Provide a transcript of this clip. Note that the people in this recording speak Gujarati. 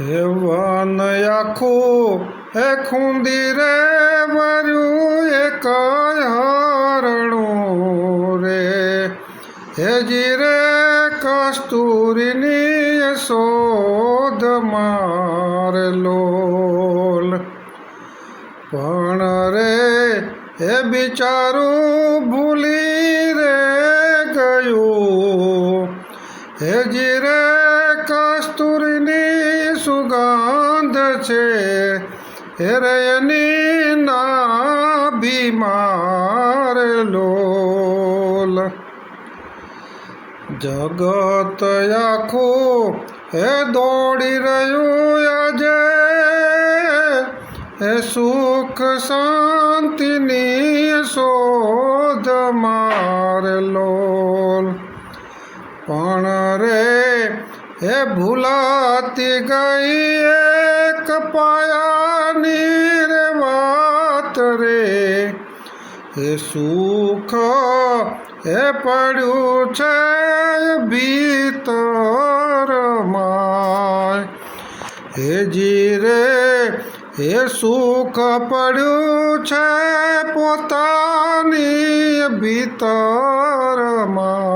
હે વન આખું હે ખૂંદી રે વર્યું એક હરણું રે. હે જીરે કસ્તુરીની શોધ માર લોલ પણ રે, હે બિચારું ભૂલી રે ગયું. હે જીરે છે. હેરયની ના બીમાર લોલ. જગત આખું હે દોડી રહ્યું આજે. હે સુખ શાંતિની શોધ માર લોલ. પણ રે હે ભૂલાતી ગઈ એક પાયાની રે વાત રે. હે સુખ હે પડ્યું છે ભીતરમાં. હે જીરે હે સુખ પડ્યું છે પોતાની ભીતરમાં.